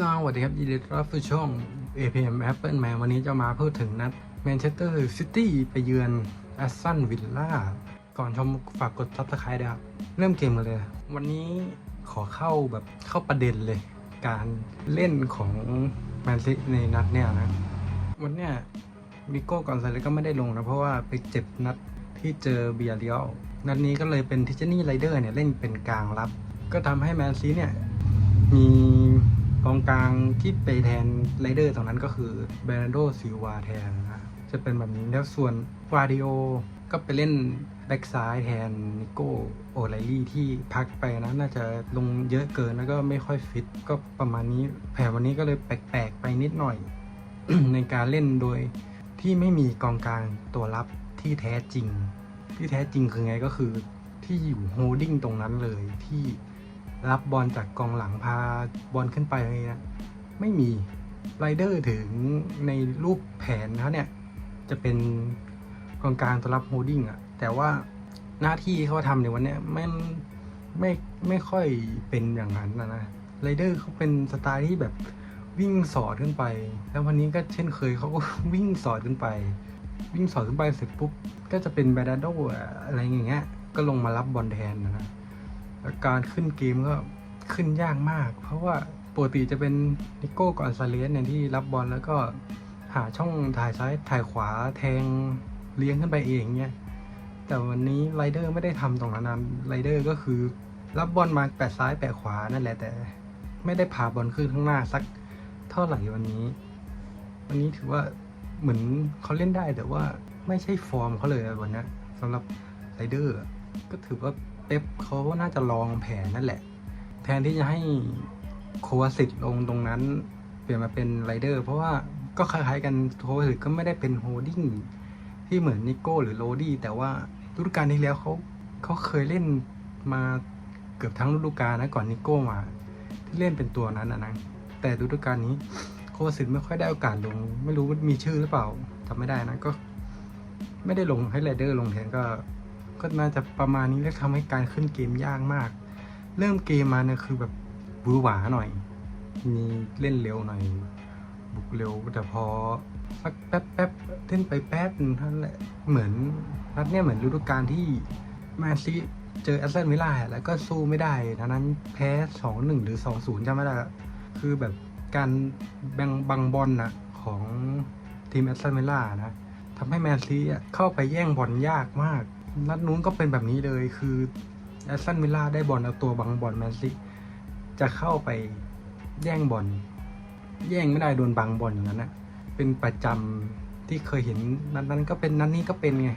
สวัสดีครับยินดีต้อนรับสู่ช่อง APM Apple Man วันนี้จะมาพูดถึงนัดแมนเชสเตอร์ซิตี้ไปเยือนแอสตันวิลล่าก่อนชมฝากกดซับสไครต์ด้วยครับ เริ่มเกมกันเลย วันนี้ขอเข้าแบบเข้าประเด็นเลย การเล่นของแมนซิในนัดเนี่ยนะ วันเนี้ยมิโก้กอนซาเลสก็ไม่ได้ลงนะ เพราะว่าไปเจ็บนัดที่เจอเบียร์เรียลนัดนี้ก็เลยเป็นทิจนี่ไรเดอร์เนี่ยเล่นเป็นกลางรับ ก็ทำให้แมนซีเนี่ยมี กองกลางที่ไปแทนไรเดอร์ตรงนั้นก็คือเบรนโดซิวาแทนนะจะเป็นแบบนี้แล้วส่วนวาดิโอก็ไปเล่นแบ็กซ้ายแทนนิโก้โอไลลี่ที่พักไปนะน่าจะลงเยอะเกินแล้วก็ไม่ค่อยฟิต ก็ประมาณนี้แผนวันนี้ก็เลยแปลกๆไปนิดหน่อย ในการเล่นโดยที่ไม่มีกองกลางตัวรับที่แท้จริง ที่แท้จริงคือไงก็คือที่อยู่โฮดดิ้งตรงนั้นเลยที่ รับบอลจากกองหลังพาบอลขึ้นไปอะไรเงี้ยไม่มีไรเดอร์ถึงในรูปแผนเขาเนี่ย จะเป็นกองกลางตัวรับโฮดดิ้งอะแต่ว่าหน้าที่เขาทำในวันนี้มันไม่ไม่ค่อยเป็นอย่างนั้นนะนะไรเดอร์เขาเป็นสไตล์ที่แบบวิ่งสอดขึ้นไป แล้ววันนี้ก็เช่นเคยเขาก็วิ่งสอดขึ้นไป วิ่งสอดขึ้นไปเสร็จปุ๊บก็จะเป็นแบดาโดอะไรอย่างเงี้ยก็ลงมารับบอลแทนนะนะ การขึ้นเกมก็ขึ้นยากมาก เพราะว่าปกติจะเป็นนิโก้กอนซาเลสเนี่ยที่รับบอลแล้วก็หาช่องถ่ายซ้ายถ่ายขวาแทงเลี้ยงขึ้นไปเองเนี่ยแต่วันนี้ไรเดอร์ไม่ได้ทำตรงนั้นนะไรเดอร์ก็คือรับบอลมาแปะซ้ายแปะขวานั่นแหละแต่ไม่ได้พาบอลขึ้นข้างหน้าสักเท่าไหร่วันนี้ วันนี้ถือว่าเหมือนเขาเล่นได้แต่ว่าไม่ใช่ฟอร์มเขาเลยวันนี้สำหรับไรเดอร์ก็ถือว่า เป๊ปเขาน่าจะลองแผนนั่นแหละ แทนที่จะให้โควาสิตลงตรงนั้น เปลี่ยนมาเป็นไรเดอร์ เพราะว่าก็คล้ายๆกันโควาสิตก็ไม่ได้เป็นโฮดดิ้งที่เหมือนนิโก้หรือโรดี้แต่ว่าฤดูกาลที่แล้วเขาเขาเคยเล่นมาเกือบทั้งฤดูกาลนะก่อนนิโก้มา ที่เล่นเป็นตัวนั้นนะแต่ฤดูกาลนี้โควาสิตไม่ค่อยได้โอกาสลง ไม่รู้มีชื่อหรือเปล่าจำไม่ได้นะก็ ไม่ได้ลงให้ไรเดอร์ลงแทนก็ ก็น่าจะประมาณนี้แล้วทำให้การขึ้นเกมยากมาก เริ่มเกมมาเนี่ยคือแบบบูหวาหน่อย มีเล่นเร็วหน่อย บุกเร็วแต่พอสักแป๊บแป๊บเล่นไปแป๊บนึงเท่านั้นแหละเหมือนนัดเนี่ยเหมือนฤดูกาลที่แมนซีเจอแอสตันวิลล่าแล้วก็สู้ไม่ได้ทั้งนั้นแพ้สองหนึ่งหรือสองศูนย์จำไม่ได้คือแบบการแบ่งบังบอลนะของทีมแอสตันวิลล่านะทำให้แมนซีเข้าไปแย่งบอลยากมาก นัดนู้นก็เป็นแบบนี้เลยคือแอสตันวิลล่าได้บอลเอาตัวบังบอลแมนซีจะเข้าไปแย่งบอลแย่งไม่ได้โดนบังบอลอย่างนั้นนะเป็นประจำที่เคยเห็นนัดนั้นก็เป็นนัดนี้ก็เป็นไง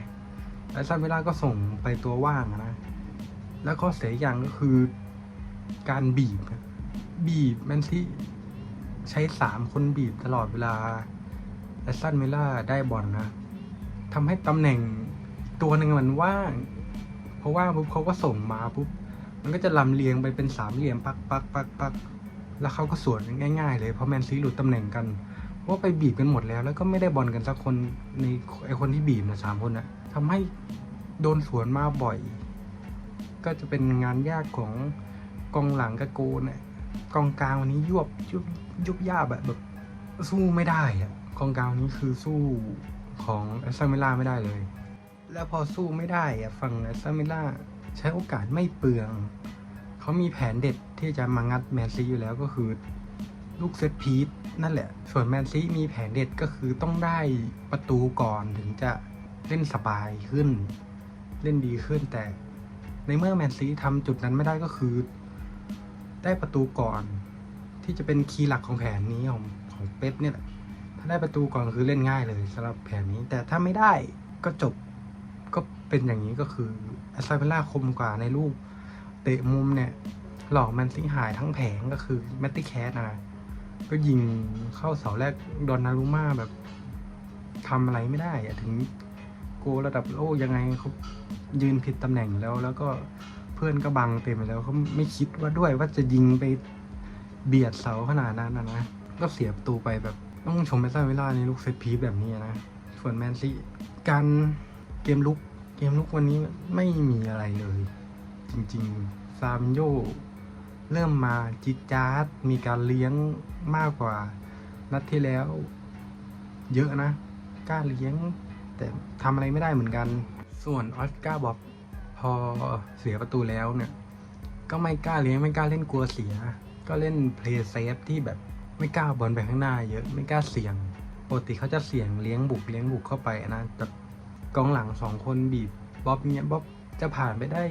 แอสตันวิลล่าก็ส่งไปตัวว่างนะ แล้วข้อเสียอย่างก็คือการบีบ บีบแมนซีใช้สามคนบีบตลอดเวลาแอสตันวิลล่าได้บอลนะทำให้ตำแหน่ง ตัวหนึ่งมันว่าง เพราะว่าปุ๊บเขาก็ส่งมาปุ๊บมันก็จะลำเลียงไปเป็นสามเหลี่ยมปักปักปักปักแล้วเขาก็สวนง่าย ๆ เลยเพราะแมนซีหลุดตำแหน่งกันว่าไปบีบกันหมดแล้ว แล้วก็ไม่ได้บอลกันสักคนในไอคนที่บีบนะสามคนนะทำให้โดนสวนมาบ่อย ก็จะเป็นงานยากของกองหลังกับโกเนี่ยกองกลางวันนี้ยวบยุบยุบยาแบบแบบสู้ไม่ได้อะกองกลางวันนี้คือสู้ของแอสตันวิลล่าไม่ได้เลย แล้วพอสู้ไม่ได้อะฝั่งแอสตันวิลล่าใช้โอกาสไม่เปลือง เขามีแผนเด็ดที่จะมางัดแมนซีอยู่แล้วก็คือ ลูกเซตพีทนั่นแหละ ส่วนแมนซีมีแผนเด็ดก็คือต้องได้ประตูก่อนถึงจะเล่นสบายขึ้น เล่นดีขึ้นแต่ ในเมื่อแมนซีทำจุดนั้นไม่ได้ก็คือ ได้ประตูก่อนที่จะเป็นคีย์หลักของแผนนี้ของของเป๊ปเนี่ยแหละถ้าได้ประตูก่อนคือเล่นง่ายเลยสำหรับแผนนี้ แต่ถ้าไม่ได้ก็จบ เป็นอย่างนี้ก็คือแอสตันวิลล่าคมกว่าในลูกเตะมุมเนี่ย หลอกแมนซีหายทั้งแผงก็คือแมตติแคสนะก็ยิงเข้าเสาแรกดอนนารุมาแบบทำอะไรไม่ได้อะถึงโกระดับโลกยังไงเขายืนผิดตำแหน่งแล้ว แล้วก็เพื่อนก็บังเต็มไปแล้วเขาไม่คิดว่าด้วยว่าจะยิงไปเบียดเสาขนาดนั้นนะนะก็เสียประตูไปแบบต้องชมแมตตันวิลล่าในลูกเซตพีแบบนี้นะ ส่วนแมนซีการเกมลุก เกมลุกวันนี้ไม่มีอะไรเลย จริงๆ ซามิโยเริ่มมาจิจาร์ดมีการเลี้ยงมากกว่า นัดที่แล้ว เยอะนะกล้าเลี้ยง แต่ทำอะไรไม่ได้เหมือนกัน ส่วนออสการ์บอกพอเสียประตูแล้วเนี่ย ก็ไม่กล้าเลี้ยงไม่กล้าเล่นกลัวเสีย ก็เล่นเพลย์เซฟที่แบบไม่กล้าเอาบอลไปข้างหน้า เยอะไม่กล้าเสี่ยงปกติเขาจะเสี่ยงเลี้ยงบุกเลี้ยงบุกเข้าไปนะแต่ กองหลังสองคนบีบบ๊อบเนี่ยบ๊อบจะผ่านไปได้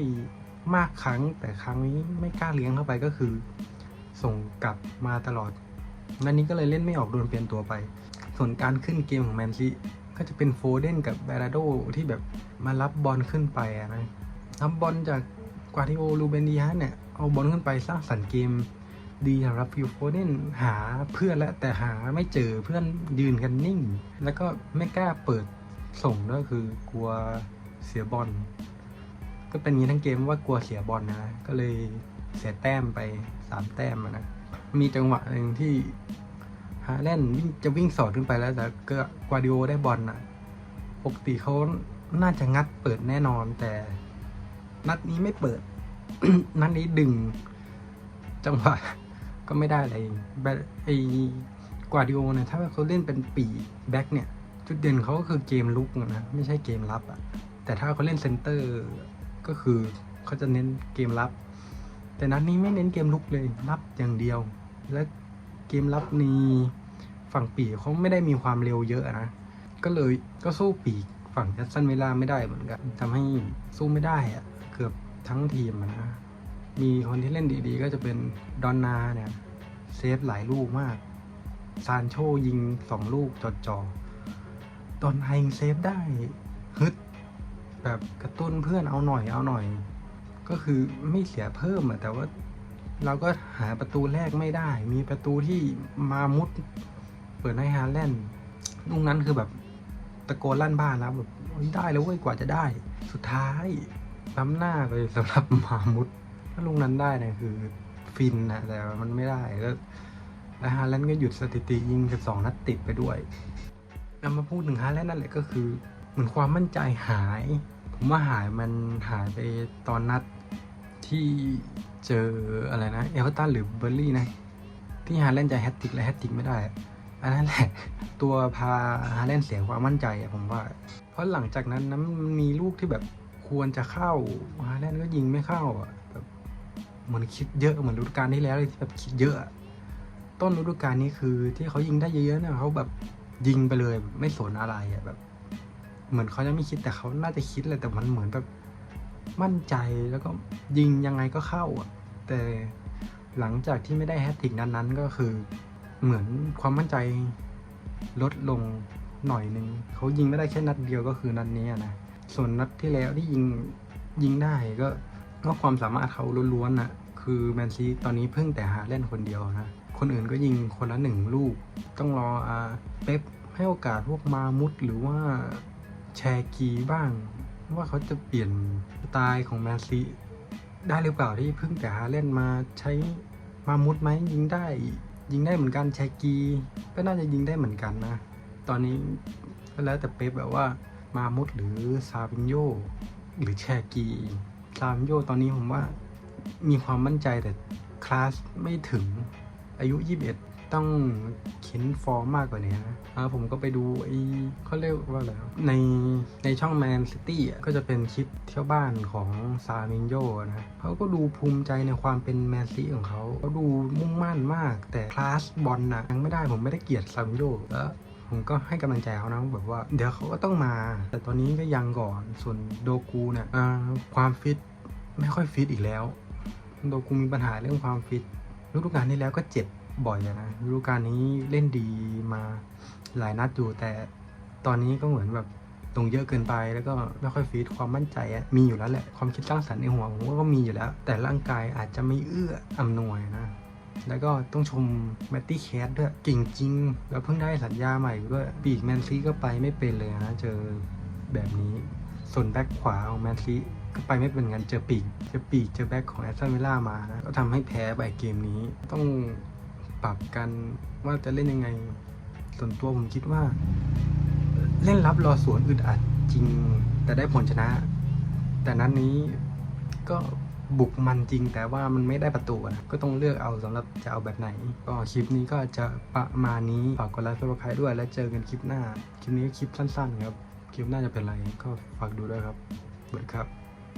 มากครั้ง แต่ครั้งนี้ไม่กล้าเลี้ยงเข้าไปก็คือ ส่งกลับมาตลอดนันนี้ก็เลยเล่นไม่ออกโดนเปลี่ยนตัวไป ส่วนการขึ้นเกมของแมนซีก็จะเป็นโฟเดนกับแบราโดที่แบบมารับบอลขึ้นไปนะรับบอลจากกวาดิโอลูเบนดีฮะเนี่ยเอาบอลขึ้นไปสร้างสรรค์เกมดีสำหรับฟิลโฟเดนหาเพื่อนแล้วแต่หาไม่เจอเพื่อนยืนกันนิ่ง แล้วก็ไม่กล้าเปิด ส่งด้วยคือกลัวเสียบอลก็เป็นงนี้ทั้งเกมว่ากลัวเสียบอลนะ ก็เลยเสียแต้มไปสามแต้มนะ มีจังหวะหนึ่งที่ฮาแลนด์วิ่งจะวิ่งสอดขึ้นไปแล้ว แต่ก็กวาดิโอได้บอลนะปกติเขาน่าจะงัดเปิดแน่นอน แต่นัดนี้ไม่เปิด นัดนี้ดึง จังหวะก็ไม่ได้อะไรแบไอ้กวาดิโอเนี่ยถ้าเขาเล่นเป็นปีแบ็คเนี่ย จุดเด่นเขาก็คือเกมลุกนะไม่ใช่เกมรับอะแต่ถ้าเขาเล่นเซนเตอร์ก็คือเขาจะเน้นเกมรับ แต่นัดนี้ไม่เน้นเกมลุกเลยรับอย่างเดียว และเกมรับนี้ฝั่งปีกเขาไม่ได้มีความเร็วเยอะนะก็เลยก็สู้ปีกฝั่งแอสตันเวลาไม่ได้เหมือนกันทำให้สู้ไม่ได้อะเกือบทั้งทีมนะมีคนที่เล่นดีๆ ก็จะเป็นดอนนาเนี่ยเซฟหลายลูกมากซานโชยิงสองลูกจอดจอ ๆดอนนายิงเซฟได้ฮึดแบบกระตุ้นเพื่อนเอาหน่อยเอาหน่อย ก็คือไม่เสียเพิ่มอะแต่ว่าเราก็หาประตูแรกไม่ได้ มีประตูที่มามุด เปิดให้ฮาแลนด์ลูกนั้นคือแบบตะโกนลั่นบ้านแล้วแบบได้แล้วเว้ยกว่าจะได้ สุดท้ายล้ำหน้าไปสำหรับมามุด ถ้าลูกนั้นได้เนี่ยคือฟินนะแต่มันไม่ได้แล้วแล้วฮาแลนด์ก็หยุดสถิติยิง 12 นัดติดไปด้วย นำมาพูดถึงฮาแลนด์นั่นแหละก็คือเหมือนความมั่นใจหาย ผมว่าหายมันหายไปตอนนัดที่เจออะไรนะเอเวอร์ตันหรือเบอร์ลี่นะ ที่ฮาแลนด์จะแฮตติกและแฮตติกไม่ได้ อันนั้นแหละ ตัวพาฮาแลนด์เสียความมั่นใจอะผมว่า เพราะหลังจากนั้นนะมันมีลูกที่แบบควรจะเข้าฮาแลนด์ก็ยิงไม่เข้าอะแบบเหมือนคิดเยอะเหมือนฤดูกาลที่แล้วเลยที่แบบคิดเยอะอะต้นฤดูกาลนี้คือที่เขายิงได้เยอะๆเนี่ยเขาแบบ ยิงไปเลยไม่สนอะไรอะแบบ เหมือนเขาจะไม่คิดแต่เขาน่าจะคิดเลยแต่มันเหมือนแบบมั่นใจแล้วก็ยิงยังไงก็เข้าอะ แต่หลังจากที่ไม่ได้แฮตทริกนั้นๆ ก็คือ เหมือนความมั่นใจลดลงหน่อยหนึ่งเขายิงไม่ได้แค่นัดเดียวก็คือนัดนี้นะส่วนนัดที่แล้วที่ยิงยิงได้ก็ก็ความสามารถเขาล้วนๆน่ะคือแมนซีตอนนี้เพิ่งแต่หาเล่นคนเดียวนะ คนอื่นก็ยิงคนละหนึ่งลูก ต้องรออาเป๊ปให้โอกาสพวกมามุดหรือว่าแชร์กีบ้าง ว่าเขาจะเปลี่ยนสไตล์ของแมนซีได้หรือเปล่าที่เพิ่งแต่หาเล่นมาใช้มามุดไหมยิงได้ ยิงได้เหมือนกันแชร์กี ก็น่าจะยิงได้เหมือนกันนะ ตอนนี้ก็แล้วแต่เป๊ปแบบว่ามามุดหรือซาบินโยหรือแชร์กีซาบินโยตอนนี้ผมว่ามีความมั่นใจแต่คลาสไม่ถึง อายุ 21 ต้องเข็นฟอร์มมากกว่านี้นะผมก็ไปดูไอ้เขาเรียกว่าอะไรวะในในช่องแมนซิตี้ก็จะเป็นคลิปเที่ยวบ้านของซามินโยนะเขาก็ดูภูมิใจในความเป็นแมนซีของเขาเขาดูมุ่งมั่นมาก แต่คลาสบอลนะยังไม่ได้ผมไม่ได้เกลียดซามินโยแล้วผมก็ให้กำลังใจเขานะแบบว่าเดี๋ยวเขาก็ต้องมา แต่ตอนนี้ก็ยังก่อนส่วนโดกูเนี่ยความฟิตไม่ค่อยฟิตอีกแล้ว โดกูมีปัญหาเรื่องความฟิต ฤดูกาลที่แล้วก็เจ็บบ่อยอะนะฤดูกาลนี้เล่นดีมาหลายนัดอยู่แต่ตอนนี้ก็เหมือนแบบตรงเยอะเกินไปแล้วก็ไม่ค่อยฟิตความมั่นใจอะมีอยู่แล้วแหละความคิดสร้างสรรค์ในหัวผมก็มีอยู่แล้ว แต่ร่างกายอาจจะไม่เอื้ออำนวยนะแล้วก็ต้องชมแมตตี้แคสด้วยเก่งจริง แล้วเพิ่งได้สัญญาใหม่ด้วยปีกแมนซีก็ไปไม่เป็นเลยนะ เจอแบบนี้ส่วนแบ็คขวาของแมนซี ก็ไปไม่เป็นกันเจอปีกเจอปีกเจอแบ็คของแอสตันวิลล่ามานะก็ทำให้แพ้ไปเกมนี้ ต้องปรับกันว่าจะเล่นยังไง ส่วนตัวผมคิดว่า เล่นรับรอสวนอึดอัดจริง แต่ได้ผลชนะ แต่นั้นนี้ก็บุกมันจริงแต่ว่ามันไม่ได้ประตูนะก็ต้องเลือกเอาสำหรับจะเอาแบบไหน ก็คลิปนี้ก็จะประมาณนี้ฝากกดไลค์กดซับสไครต์ด้วย แล้วเจอกันคลิปหน้า คลิปนี้คลิปสั้นๆครับ คลิปหน้าจะเป็นอะไรก็ฝากดูด้วยครับสวัสดีครับ